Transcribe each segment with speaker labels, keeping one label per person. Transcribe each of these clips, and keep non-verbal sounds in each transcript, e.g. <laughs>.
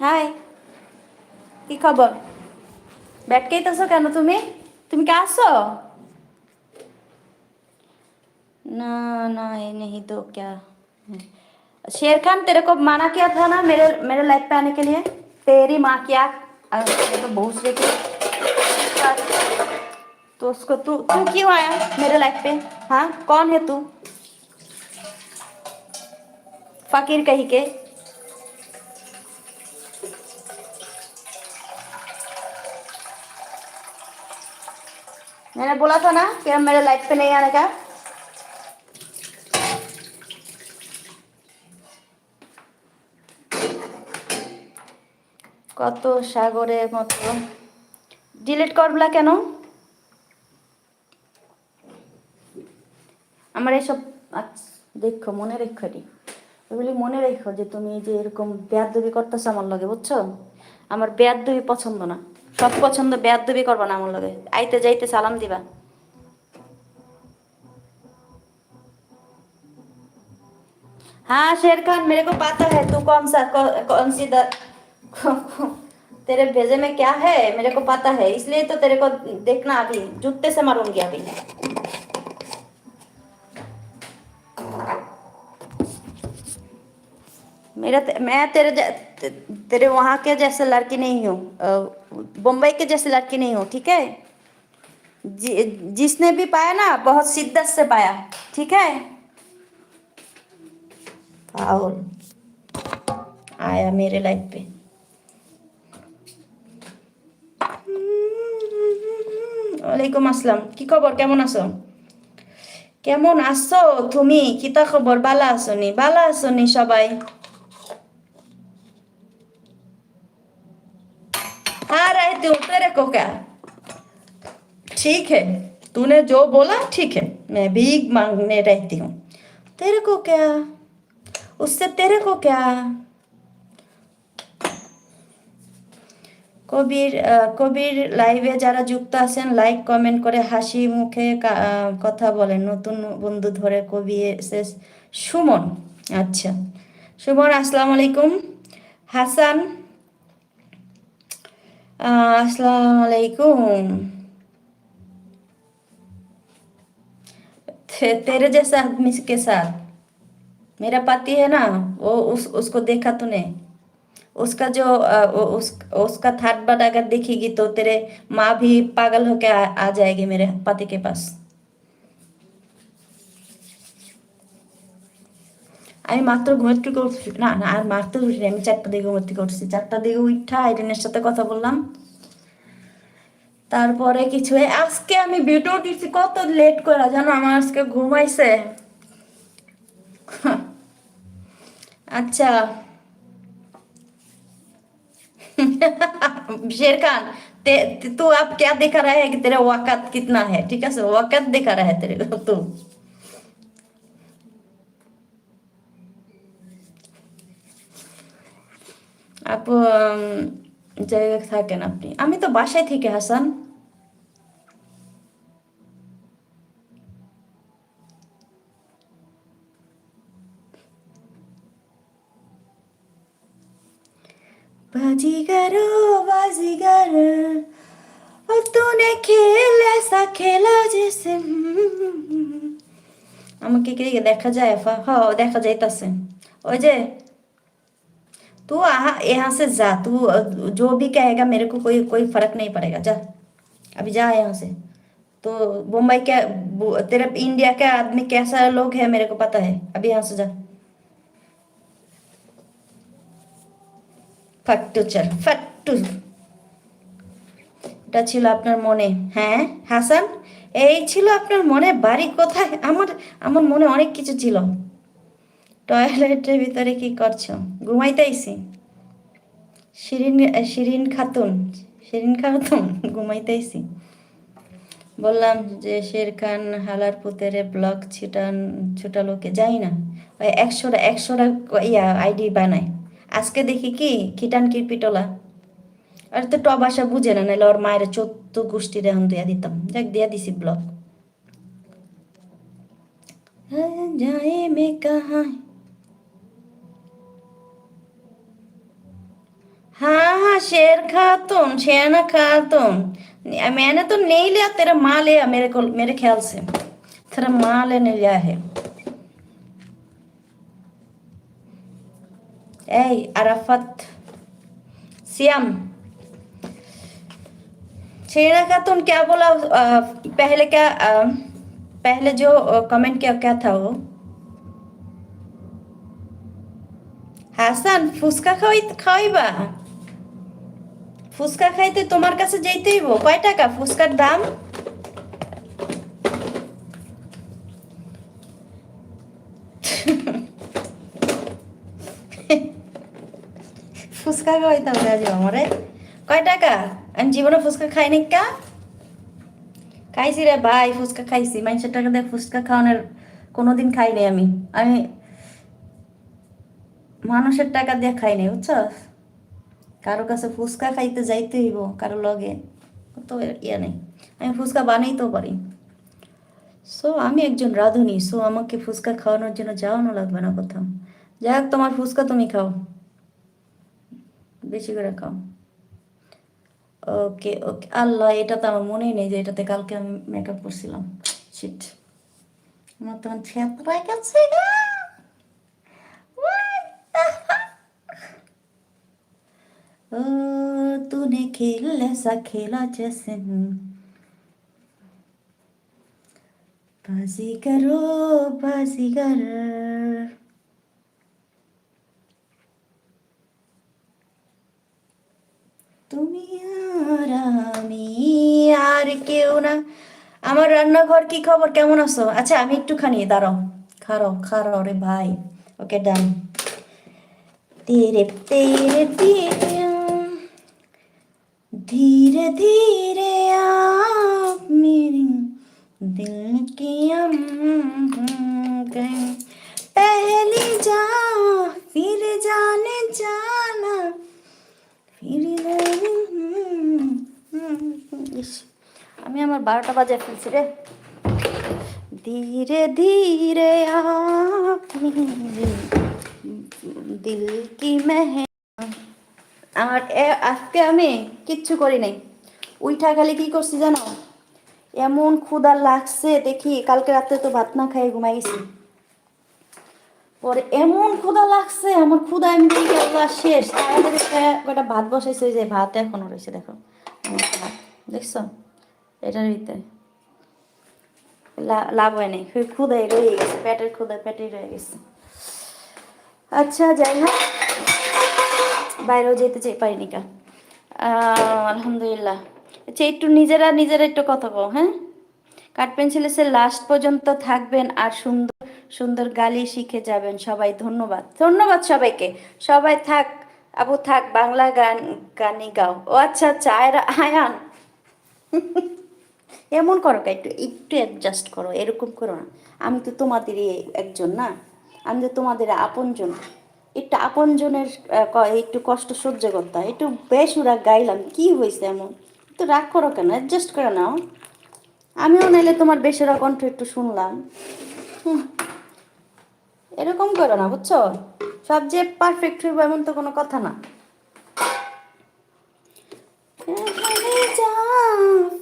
Speaker 1: High কি খবর ব্যাটকেইতেছো কেন তুমি তুমি কে আসো ना ना ये नहीं तो क्या है? शेर खान तेरे को माना किया था ना मेरे मेरे लाइफ पे आने के लिए तेरी माँ क्या अरे तेरे तो भूसरे की तो उसको तू तू क्यों आया मेरे लाइफ पे हाँ कौन है तू फकीर कही के मैंने बोला था ना कि अब मेरे लाइफ पे नहीं आने का কত সাগরের মতো ডিলিট করবলা কেন আমার এসব আচ্ছা, দেখো মনে রেখো এটি ওগুলি মনে রেখো যে তুমি যে এরকম বেয়াদবি করতেছো আমার লগে বুঝছো আমার বেয়াদবি পছন্দ না সব পছন্দ বেয়াদবি করবা না আমার লগে আইতে যাইতে সালাম দিবা हाँ शेर खान मेरे को पता है तू कौन सा कौ, कौन सी द, तेरे भेजे में क्या है मेरे को पता है इसलिए तो तेरे को देखना अभी जूते से मारूंगी अभी मेरा ते, मैं तेरे जै- ते, तेरे वहां के जैसे लड़की नहीं हूँ अ, बम्बई के जैसे लड़की नहीं हूँ ठीक है जि, जिसने भी पाया ना बहुत शिद्दत से पाया ठीक है पागल आया मेरे लाइफ पे ওয়ালাইকুম আসসালাম কি খবর কেমন আছো কেমন আছো তুমি কিতা খবর বালা আছো নি বালা আছো নি সবাই हाँ रहती हूँ तेरे को क्या ठीक है तूने जो बोला ठीक है मैं भीख मांगने रहती हूँ तेरे को क्या उससे तेरे को क्या কবির আহ, কবির লাইভে যারা যুক্ত আছেন লাইক কমেন্ট করে হাসি মুখে কা- আহ, কথা বলেন নতুন বন্ধু ধরে কবি এসেস সুমন আচ্ছা সুমন আসসালামু আলাইকুম হাসান আহ, আসসালামু আলাইকুম ते- तेरे जैसा आदमी के साथ मेरा पति है ना वो उस उसको देखा तूने उसका जो अ, वो- उस उसका थर्ड बर्ड अगर देखेगी तो तेरे माँ भी पागल होके आ, आ जाएगी मेरे पति के पास আমি মাত্র ঘুমের থেকে উঠছি না না আর মাত্র উঠি আমি চারটা দিকে ঘুমের থেকে উঠছি চারটা দিকে উঠা আইডেনের সাথে কথা বললাম তারপরে কিছু এই আজকে আমি ভিডিও দিচ্ছি কত লেট করে জানো আমার আজকে ঘুমাইছে আচ্ছা शेर खान ते, ते, तू अब क्या दिखा रहा है कि तेरा वक़्त कितना है ठीक है सर वक़्त दिखा रहा है तेरे को तू আপু জায়গা থাকেন আপনি। আমি তো বাসায় থেকে, হাসান। বাজিগারো, বাজিগার তুনে খেল এসা খেলা যেসে আমাকে কি দেখা যায় হ্যাঁ, দেখা যাইতাছে। ওই যে तू आहा यहाँ से जा तू अ, जो भी कहेगा मेरे को कोई कोई फर्क नहीं पड़ेगा जा अभी जा यहाँ से तो मुंबई का वो- तेरा इंडिया का आदमी कैसा लोग है मेरे को पता है अभी यहाँ से जा ফাট্টু চল ফাট্টু এটা ছিল আপনার মনে হ্যাঁ হাসান এই ছিল আপনার মনে বাড়ি কোথায় আমার আমার মনে অনেক কিছু ছিল টয়লেটের ভিতরে কি করছ? ঘুমাইতেইছি। শিরিন শিরিন খাতুন শিরিন খাতুন, <laughs> ঘুমাইতেইছি। বললাম যে শের খান হালার পুতেরে ব্লক ছিটান ছোটালোকে যাই না। ওই একশোটা একশোটা ইয়া আইডি বানায়। আজকে দেখি কি? খিটান কিরপিটলা। আর তো টব আসা বুঝে না, নাহলে ওর মায়ের চোদ্দ গোষ্ঠী এখন দিয়া দিতাম। যাক, দিয়া দিছি ব্লক। হ্যাঁ, যায় মে কাহায়। हाँ हाँ शेर खातून शेना खातून मैंने तो नहीं लिया तेरा माँ लिया मेरे को मेरे ख्याल से तेरा माँ लेने लिया है ए अराफत सियाम शेरा खातून क्या बोला अ, पहले क्या अ, पहले जो कमेंट किया क्या था वो হাসান ফুচকা খাওয়াই খাওয়াইবা ফুচকা খাইতে তোমার কাছে যেতে হইব? কয় টাকা ফুচকার দাম? ফুচকা হবে আজ আমারে। কয় টাকা? আমি জীবনে ফুচকা খাইনি কা। খাইছি রে ভাই, ফুচকা খাইছি। মানুষের টাকা দিয়ে ফুচকা খাওয়ানোর কোনোদিন খাইনি আমি। আমি মানুষের টাকা দিয়ে খাই নাই, বুঝছস? কারও কাছে ফুচকা খাইতে যাইতে হইব, কারও লগে, তো ইয়ে নেই। আমি ফুচকা বানাইতেও পারি। সো আমি একজন রাঁধুনি সো আমাকে ফুচকা খাওয়ানোর জন্য যাওয়ানো লাগবে না কোথাও। যাই হোক, তোমার ফুচকা তুমি খাও। বেশি করে খাও। ওকে ওকে আল্লাহ, এটা তো আমার মনেই নেই যে এটাতে কালকে আমি মেকআপ করছিলাম। শিট আমার তখন ছেত্রায় গেছে গা। तूने खेल ऐसा खेला जैसे बाजीगर ओ बाजीगर তুমি আর আমি আর কেউ না আমার রান্নাঘর কি খবর কেমন আছো আচ্ছা আমি একটুখানি দাঁড়াও খারো খারো রে ভাই ওকে ডান तेरे तेरे तेरे धीरे धीरे आप मेरी दिल की हम गए पहली जा फिर जाने जाना फिर ইস, আমি আমার বারোটা বাজে ফেলছি রে ধীরে ধীরে আপনি দিল কি মেহে আমার এ- আজকে আমি কিচ্ছু করি নাই উইঠা খালি কি করছি জানো? এমন ক্ষুধা লাগছে, দেখি কালকে রাতে তো ভাত না খাই ঘুমাই গেছি। পরে এমন ক্ষুধা লাগছে, আমার ক্ষুধা আমি দেখি শেষ। তাড়াতাড়ি খেয়ে কটা ভাত বসাইছে, যে ভাত এখনও রয়েছে, দেখো। দেখছ? এটার ভিতরে। লাভ হয় নাই ক্ষুদাই রয়ে গেছে, পেটের ক্ষুদা পেটেই রয়ে গেছে। আচ্ছা যাই হোক, বাইরেও যেতে চাই, পারিনি কা আলহামদুলিল্লাহ। আচ্ছা একটু নিজেরা নিজেরা একটু কথা কও হ্যাঁ? কাঠ পেন্সিলে লাস্ট পর্যন্ত থাকবেন আর সুন্দর সুন্দর গালি শিখে যাবেন সবাই, ধন্যবাদ। ধন্যবাদ সবাইকে। সবাই থাক, আবু থাক, বাংলা গান, গানই গাও। ও আচ্ছা আচ্ছা আয়রা, আয়ান। <laughs> এমন করো একটু একটু অ্যাডজাস্ট করো, এরকম করো না। আমি তো তোমাদেরই একজন না। আমি তো তোমাদের আপনজন। একটু আপনজনের একটু কষ্ট সহ্য করতে হয়। একটু বেসুরা গাইলাম, কি হয়েছে এমন? একটু রাগ করো কেন অ্যাডজাস্ট করে নাও আমিও নাইলে তোমার বেসুরা কণ্ঠ একটু শুনলাম হুম। এরকম করো না বুঝছো সব যে পারফেক্ট হইব এমন তো কোনো কথা না पहले जा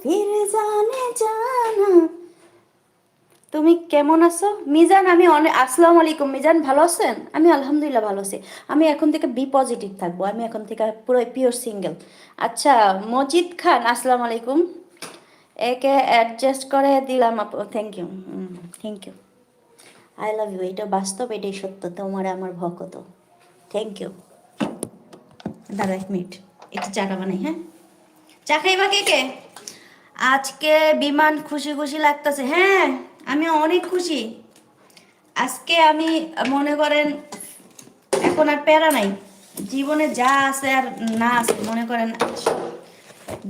Speaker 1: फिर जाने जाना তুমি কেমন আছো? মিজান, আমি অনেক আসসালামু আলাইকুম। মিজান, ভালো আছেন? আমি আলহামদুলিল্লাহ ভালো আছি। আমি এখন থেকে বি পজিটিভ থাকব। আমি এখন থেকে পুরো পিওর সিঙ্গেল আচ্ছা মজিদ খান, আসসালামু আলাইকুম। একে অ্যাডজাস্ট করে দিলাম thank you thank you I love you এটা বাস্তব, এটাই সত্য। তোমার আমার ভকত। থ্যাংক ইউ দাঁড়া এক মিনিট একটু চাটা বানাই হ্যাঁ? চা খাইবা কে কে? আজকে বিমান খুশি খুশি লাগতেছে হ্যাঁ? আমি অনেক খুশি। আজকে আমি, মনে করেন, এখন আর প্যারা নাই। জীবনে যা আছে আর না আছে, মনে করেন,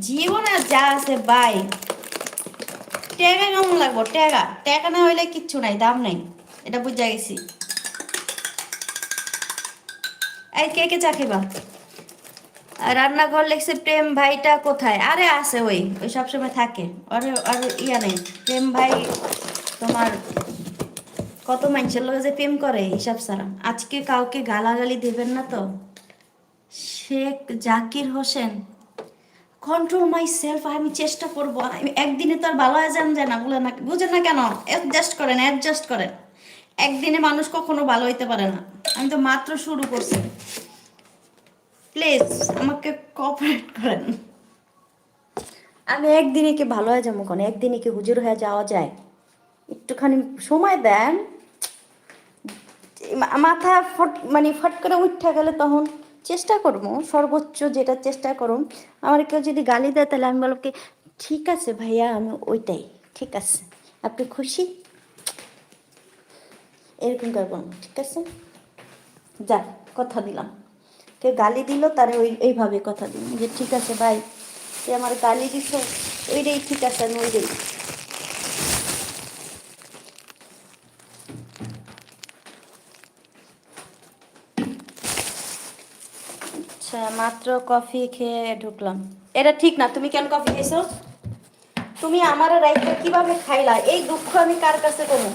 Speaker 1: জীবনে যা আছে, বাই। টেকা কেমন লাগবো? টেকা টেকা না হইলে কিচ্ছু নাই, দাম নাই। এটা বুঝা গেছি। এই, কে কে চা খেবা রান্নাঘর লেগছে প্রেম ভাইটা কোথায়? আরে আছে ওই ওই সবসময় থাকে। আরে, আর, ইয়া নেই। প্রেম ভাই তোমার কত মানুষের লোক যে প্রেম করে হিসাব ছাড়া আজকে কাউকে গালাগালি দেবেন না তো? Sheikh Zakir Hossain control myself আমি চেষ্টা করব। একদিনে তো আর ভালো হয়ে যান যায় না, বলে না বুঝে না কেন? অ্যাডজাস্ট করেন অ্যাডজাস্ট করেন। একদিনে মানুষ কখনো ভালো হইতে পারে না। আমি তো মাত্র শুরু করছি। প্লিজ আমাকে কোঅপারেট করেন। আমি একদিনে কি ভালো হয়ে যাব কেন একদিনে কি হুজুর হয়ে যাওয়া যায়? একটুখানি সময় দেন। মাথা ফট মানে ফট করে উঠে গেলে তখন চেষ্টা করব, সর্বোচ্চ যেটা চেষ্টা করুন। আমার কেউ যদি গালি দেয় তাহলে আমি বলব কি, ঠিক আছে ভাইয়া, আমি ওইটাই, ঠিক আছে। আপনি খুশি? এরকম করে বলব, ঠিক আছে? যা, কথা দিলাম। কে গালি দিল তার ওই, এইভাবে কথা দিন যে, ঠিক আছে ভাই সে আমার গালি দিছ, ওইটাই ঠিক আছে, আমি ওইটাই আচ্ছা মাত্র কফি খেয়ে ঢুকলাম। এটা ঠিক না, তুমি কেন কফি খেয়েছো? তুমি আমার রাইতে কীভাবে খাইলা? এই দুঃখ আমি কার কাছে করব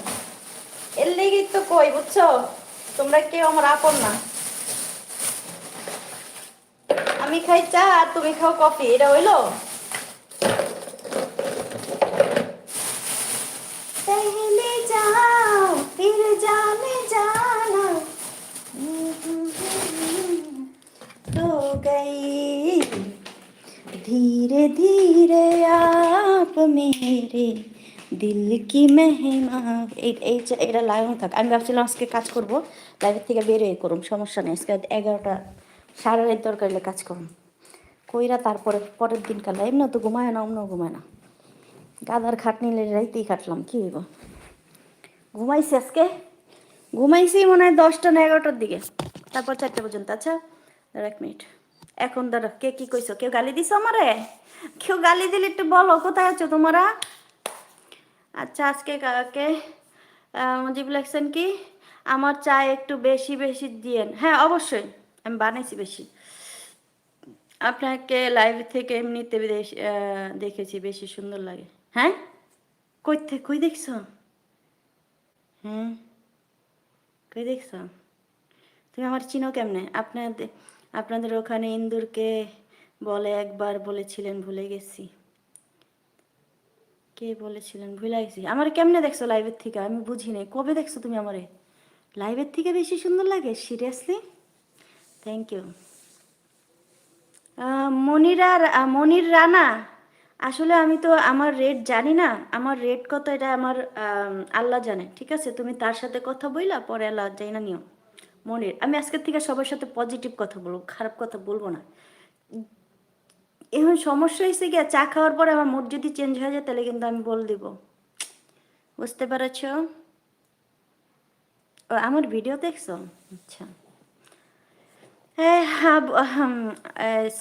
Speaker 1: এর লেগেই তো কই, বুঝছ? তোমরা কেউ আমার আপন না। আমি খাই চা আর তুমি খাও কফি, এটা হইল? যাও, ফিরে যাও। गई धीरे धीरे आप मेरे দিল কি মেহমা এই এই যে- এটা লাগানো থাক আমি ভাবছিলাম আজকে কাজ করবো লাইভের থেকে বেরিয়ে করুম সমস্যা নেই আজকে এগারোটা সাড়ে রাত দরকার হলে কাজ করুম কইরা তারপরে পরের দিন কাল এমনি তো ঘুমায় না অন্য ঘুমায় না গাদার খাট নিলে রাইতেই খাটলাম কি হইব ঘুমাইছি আজকে ঘুমাইছি মনে হয় দশটা না এগারোটার দিকে তারপর চারটে পর্যন্ত আচ্ছা দাঁড়া এক মিনিট এখন দাঁড়া কে কি কইছো? কেউ গালি দিছো আমারে? কেউ গালি দিলে একটু বলো, কোথায় আছো তোমরা? আচ্ছা আজকে কাকে মুজিব লাগছেন কি? আমার চা একটু বেশি বেশি দিয়েন। হ্যাঁ অবশ্যই, আমি বানাইছি বেশি। আপনাকে লাইভ থেকে এমনিতে দেখেছি, বেশি সুন্দর লাগে। হ্যাঁ? কই থেকে কই দেখছ? হ্যাঁ কই দেখছ? তুমি আমার চিনো কেমনে? আপনাদের আপনাদের ওখানে ইন্দুরকে বলে একবার বলেছিলেন, ভুলে গেছি। কে বলেছিলেন? ভুলে গেছি। আমার কেমনে দেখছ লাইভের থেকে? আমি বুঝি নাই। কবে দেখছ তুমি আমারে? লাইভের থেকে বেশি সুন্দর লাগে? Seriously thank you Monira Monir Rana, আসলে আমি তো আমার রেট জানি না। আমার রেট কত এটা আমার আল্লাহ জানে। ঠিক আছে? তুমি তার সাথে কথা বইলা, পরে আল্লাহ জানি না নিও মনির। আমি আজকের থেকে সবার সাথে পজিটিভ কথা বলব খারাপ কথা বলব না। এখন সমস্যা হয়েছে গিয়া চা খাওয়ার পরে আমার মুড যদি চেঞ্জ হয়ে যায় তাহলে কিন্তু আমি বল দিব। বুঝতে পেরেছ? ও, আমার ভিডিও দেখছ? আচ্ছা। হ্যাঁ হ্যাঁ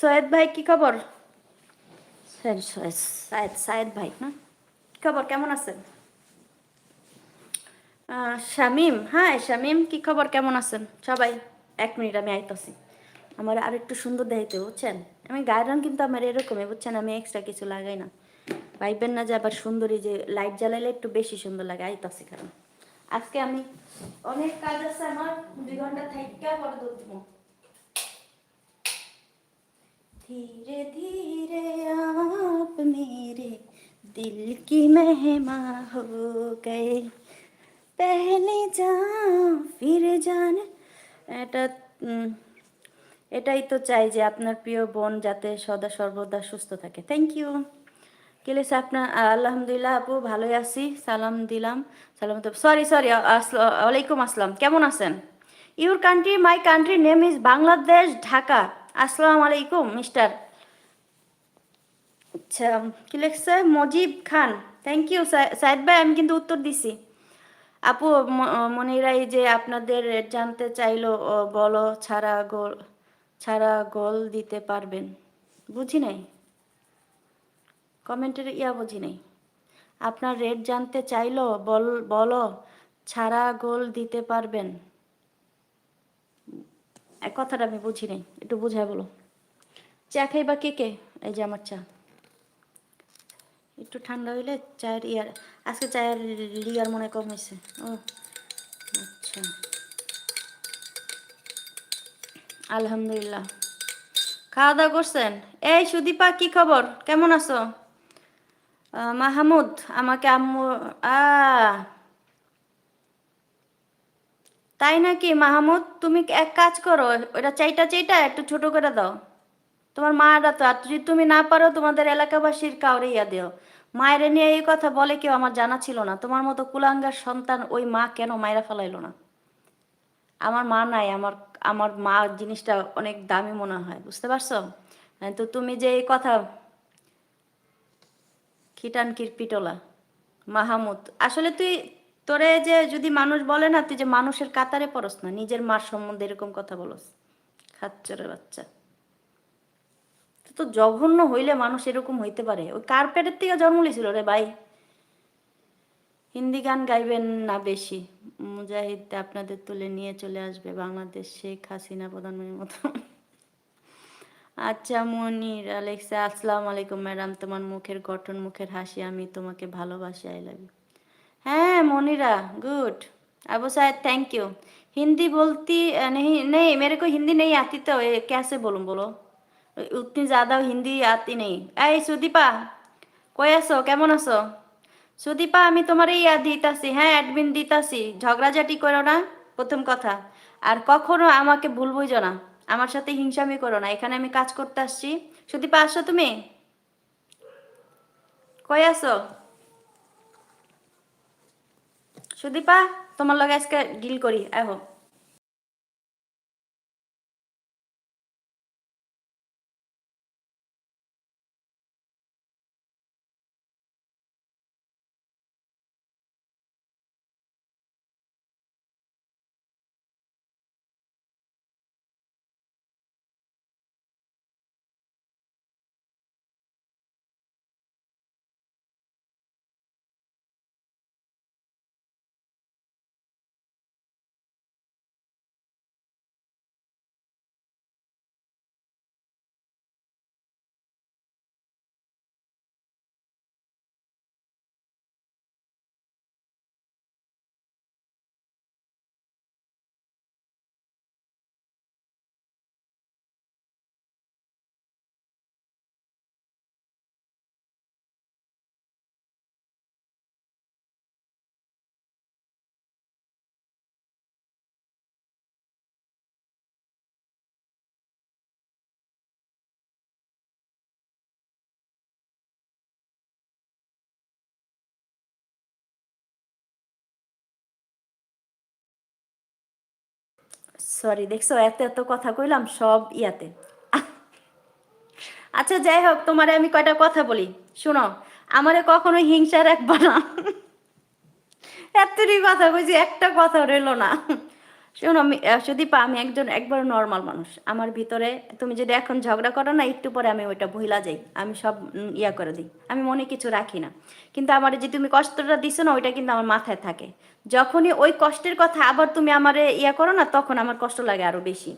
Speaker 1: সৈয়দ ভাই কি খবর? সায়েদ। সায়েদ ভাই না খবর? কেমন আছেন? শামিম হ্যাঁ শামিম, কি খবর? কেমন আছেন? সবাই, এক মিনিট আমি আইতাছি। আমার আর একটু সুন্দর দেখাইতে বুঝছেন? আমি গায়ের রং কিন্তু আমার এরকমই, বুঝছেন? আমি এক্সট্রা কিছু লাগাই না। ভাইবেন না যে আবার সুন্দরী যে লাইট জ্বালাইলে একটু বেশি সুন্দর লাগে, আইতাছি কারণ। আজকে আমি অনেক কাজ আছে আমার, দুই ঘণ্টা থাইকা পরে ধরবো ধীরে ধীরে আপ মেরে দিল কি মেহমা হো গে পেহলে যা ফিরে যান এটা এটাই তো চাই যে আপনার প্রিয় বোন যাতে সদা সর্বদা সুস্থ থাকে। থ্যাংক ইউ কেলেস আপনার? আলহামদুলিল্লাহ আপু, ভালোই আছি। সালাম দিলাম। সালাম সরি সরি ওয়ালাইকুম আসসালাম কেমন আছেন? Your country my country name is Bangladesh Dhaka আসসালাম আলাইকুম মিস্টার আচ্ছা কি লিখছে মজিব খান। থ্যাংক ইউ সাইদ ভাই, আমি কিন্তু উত্তর দিছি। আপু, ম- মনিরা, এই যে আপনাদের জানতে চাইলো বলো, ছাড়া গোল ছাড়া গোল দিতে পারবেন। বুঝি নাই? কমেন্টের, ইয়া বুঝি নাই। আপনার রেট জানতে চাইলো, বল, বলো, ছাড়া গোল দিতে পারবেন। এক কথাটা আমি বুঝি নাই, একটু বুঝায় বলো। চা খাইবা কে কে? এই যে আমার চা। একটু ঠান্ডা হইলে চায়ের ইয়ার আজকে চায়ের লিয়ার মনে কম হয়েছে। ও আচ্ছা। আলহামদুলিল্লাহ। খাওয়া দাওয়া করছেন? এই সুদীপা, কি খবর? কেমন আছো? মাহমুদ, আমাকে আম্মু, আ, তাই নাকি মাহমুদ? তুমি এক কাজ করো, ওটা চাইটা চাইটা একটু ছোট করে দাও। তোমার মায়েরা তো, আর যদি তুমি না পারো, তোমাদের এলাকাবাসীর কাউরে ইয়া দিও। মায়ের নিয়ে এই কথা বলে কেউ আমার জানা ছিল না। তোমার মতো কুলাঙ্গার সন্তান ওই মা কেন মায়েরা ফেলাইলো না? আমার মা নাই আমার আমার মা জিনিসটা অনেক দামি মনে হয় বুঝতে পারছ? হ্যাঁ, তো তুমি যে এই কথা খিটান কিরপিটলা মাহমুদ আসলে তুই তোরে যে যদি মানুষ বলে না তুই যে মানুষের কাতারে পড়স না নিজের মার সম্বন্ধে এরকম কথা বলস। খাচ্চরের বাচ্চা। তো জঘন্য হইলে মানুষ এরকম হইতে পারে। ওই কার্পেটের থেকে জন্ম লিছিল রে ভাই। হিন্দি গান গাইবেন না বেশি। মুজাহিদ আপনাদের তুলে নিয়ে চলে আসবে বাংলাদেশ শেখ হাসিনা প্রধানমন্ত্রীর মতো। আচ্ছা মনির, আলেক্সা, আসসালাম আলাইকুম ম্যাডাম। তোমার মুখের গঠন, মুখের হাসি, আমি তোমাকে ভালোবাসি আই লাভ ইউ হ্যাঁ মনিরা গুড আবু সাহেব থ্যাংক ইউ হিন্দি বলতি নেই নেই, মেরে কো হিন্দি নেই আতি তো ক্যাসে বলুন, বলো। উতনি যাদাও হিন্দি আতি নেই। এই সুদীপা, কই আছো? কেমন আছো? সুদীপা, আমি তোমার ইয়া দিতাছি হ্যাঁ অ্যাডমিন দিতাছি। ঝগড়াঝাটি করো না, প্রথম কথা। আর কখনো আমাকে ভুল বুঝো না। আমার সাথে হিংসামি করো না। এখানে আমি কাজ করতে আসছি। সুদীপা, আসো তুমি? কই আছো? সুদীপা, তোমার লগে আজকে ডিল করি এহো সরি দেখছ, এত এত কথা কইলাম সব ইয়াতে। আচ্ছা যাই হোক, তোমারে আমি কয়টা কথা বলি? শুনো, আমারে কখনো হিংসা রাখবা না। এতটি কথা কইছি, একটা কথা রইল না। শোনো, আমি সুদীপা আমি একজন একবার নর্মাল মানুষ, আমার ভিতরে তুমি যদি এখন ঝগড়া করো না, একটু পরে আমি ওইটা ভুলা যাই, আমি সব ইয়া করে দিই, আমি মনে কিছু রাখি না। কিন্তু আমার যে তুমি কষ্টটা দিছো না, ওইটা কিন্তু আমার মাথায় থাকে। যখনই ওই কষ্টের কথা আবার তুমি আমারে ইয়া করো না, তখন আমার কষ্ট লাগে আরও বেশি।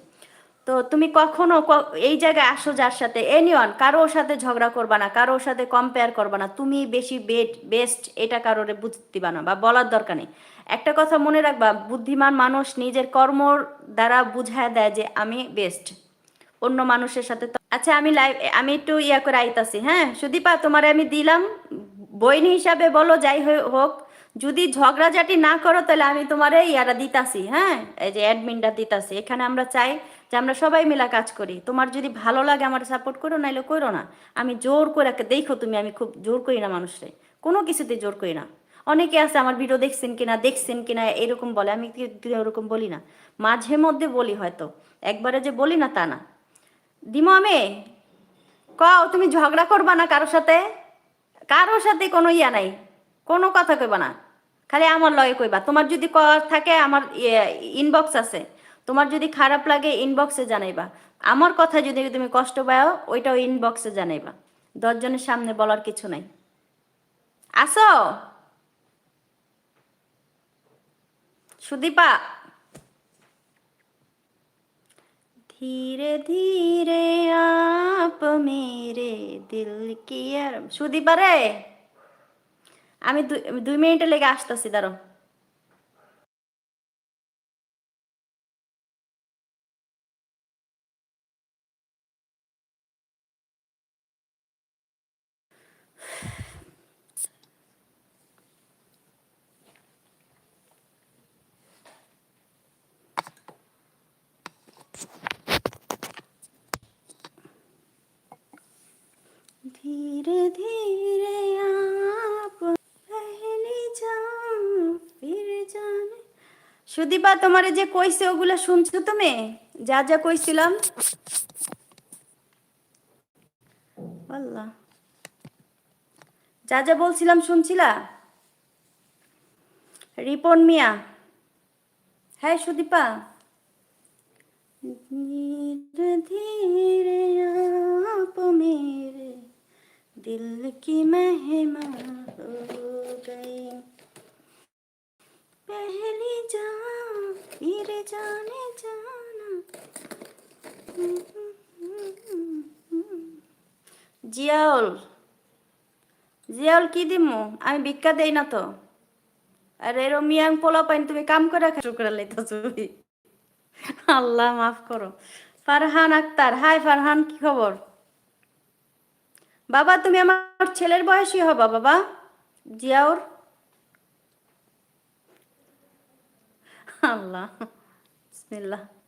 Speaker 1: তো তুমি কখনো এই জায়গায় আসো যার সাথে এনিওয়ান কারোর সাথে ঝগড়া করবা না, কারোর সাথে কম্পেয়ার করবা না, তুমি বেশি বেট বেস্ট এটা কারোরে বুঝতে দিবা না বা বলার দরকার নেই। একটা কথা মনে রাখবা, বুদ্ধিমান মানুষ নিজের কর্মর দ্বারা বুঝায় দেয় যে আমি বেস্ট অন্য মানুষের সাথে আচ্ছা আমি লাইভ আমি একটু ইয়া করে আইতাছি হ্যাঁ? সুদীপা, তোমারে আমি দিলাম। বইন হিসাবে বলো, যাই হোক। যদি ঝগড়াঝাটি না করো, তাহলে আমি তোমার ইয়ারা দিতাছি হ্যাঁ? এই যে অ্যাডমিনটা দিতাছি। এখানে আমরা চাই যে আমরা সবাই মিলা কাজ করি। তোমার যদি ভালো লাগে আমার সাপোর্ট করো, নাইলে করো না। আমি জোর করে দেখো তুমি, আমি খুব জোর করি না মানুষরে। কোনো কিছুতে জোর করি না। অনেকে আছে, আমার ভিডিও দেখছেন কিনা? দেখছেন কিনা? এরকম বলে। আমি কি- কি ওরকম বলি না। মাঝে মধ্যে বলি হয়তো। একবারে যে বলি না, তা না। দিমো আমি? কও, তুমি ঝগড়া করবা না কারোর সাথে? কারোর সাথে কোনো ইয়া নাই। কোনো কথা কইবা না। খালি আমার লগে কইবা। তোমার যদি কর থাকে, আমার ইনবক্স আছে। তোমার যদি খারাপ লাগে ইনবক্সে জানাইবা। আমার কথা যদি তুমি কষ্ট পাও, ওইটাও ইনবক্সে জানাইবা। দশজনের সামনে বলার কিছু নাই। আসো। সুদীপা। ধীরে ধীরে আপ মেরে দিল কি আর সুদীপা রে। আমি দুই- মিনিটে লেগে আসতেছি দাঁড়ো धीरे धीरे आप पहले जाओ फिर जाने সুদীপা তোমারে যে কইছে ওগুলা শুনছো তুমি যা যা কইছিলাম আল্লাহ যা যা বলছিলাম শুনছিলা রিপন মিয়া হ্যাঁ সুদীপা धीरे धीरे आप मेरे दिल की मेहमा हो गई पहली जान फिर जाने जाना জিয়াউল জিয়াউল কি দিমু আমি ভিক্ষা দেই না তো আরে রমিয়াং পোলা পাইন তুমি কাম করে শুরু করে লাইতেছো আল্লাহ মাফ করো ফারহান আক্তার হাই ফারহান কি খবর বাবা তুমি আমার ছেলের বয়সী হবা বাবা। জিয়াউর। আল্লাহ। বিসমিল্লাহ।